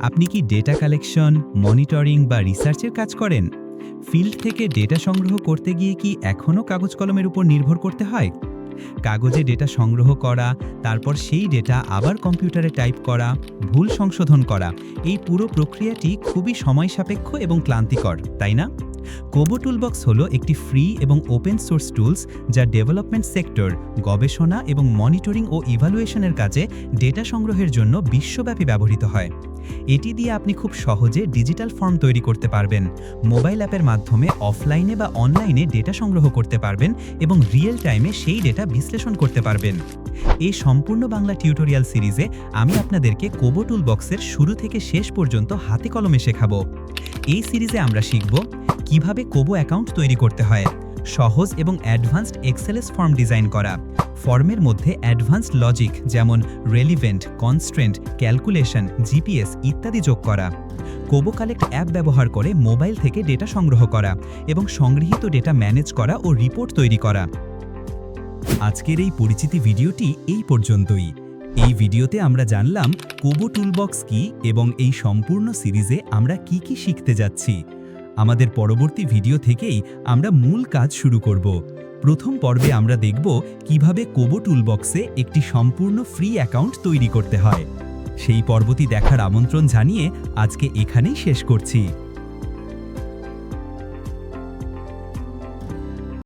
আপনি কি data collection monitoring বা রিসার্চের কাজ করেন? ফিল্ড থেকে ডেটা সংগ্রহ করতে গিয়ে কি এখনও কাগজ কলমের উপর নির্ভর করতে হয়? কাগজে ডেটা সংগ্রহ করা, তারপর সেই ডেটা আবার কম্পিউটারে টাইপ করা, ভুল সংশোধন করা, এই পুরো প্রক্রিয়াটি খুবই সময় সাপেক্ষ এবং ক্লান্তিকর, তাই না? কোবো টুলবক্স হলো একটি ফ্রি এবং ওপেন সোর্স টুলস যা ডেভেলপমেন্ট সেক্টর গবেষণা এবং মনিটরিং ও ইভালুয়েশনের কাজে ডেটা সংগ্রহের জন্য বিশ্বব্যাপী ব্যবহৃত হয়। এটি দিয়ে আপনি খুব সহজে ডিজিটাল ফর্ম তৈরি করতে পারবেন মোবাইল অ্যাপের মাধ্যমে অফলাইনে বা অনলাইনে ডেটা সংগ্রহ করতে পারবেন এবং রিয়েল টাইমে সেই ডেটা বিশ্লেষণ করতে পারবেন। এই সম্পূর্ণ বাংলা টিউটোরিয়াল সিরিজে আমি আপনাদেরকে কোবো টুল বক্সের শুরু থেকে শেষ পর্যন্ত হাতে কলমে শেখাবো। এই সিরিজে আমরা শিখব কীভাবে কোবো অ্যাকাউন্ট তৈরি করতে হয়? সহজ এবং অ্যাডভান্সড এক্সেলএস ফর্ম ডিজাইন করা। ফর্মের মধ্যে অ্যাডভান্সড লজিক যেমন রেলিভেন্ট কনস্ট্রেন্ট ক্যালকুলেশন জিপিএস ইত্যাদি যোগ করা। কোবো কালেক্ট অ্যাপ ব্যবহার করে মোবাইল থেকে ডেটা সংগ্রহ করা এবং সংগৃহীত ডেটা ম্যানেজ করা ও রিপোর্ট তৈরি করা। আজকের এই পরিচিতি ভিডিওটি এই পর্যন্তই। এই ভিডিওতে আমরা জানলাম কোবো টুলবক্স কি এবং এই সম্পূর্ণ সিরিজে আমরা কি কি শিখতে যাচ্ছি। আমাদের পরবর্তী ভিডিও থেকেই আমরা মূল কাজ শুরু করব। প্রথম পর্বে আমরা দেখব কীভাবে কোবো টুলবক্সে একটি সম্পূর্ণ ফ্রি অ্যাকাউন্ট তৈরি করতে হয়। সেই পর্বটি দেখার আমন্ত্রণ জানিয়ে আজকে এখানেই শেষ করছি।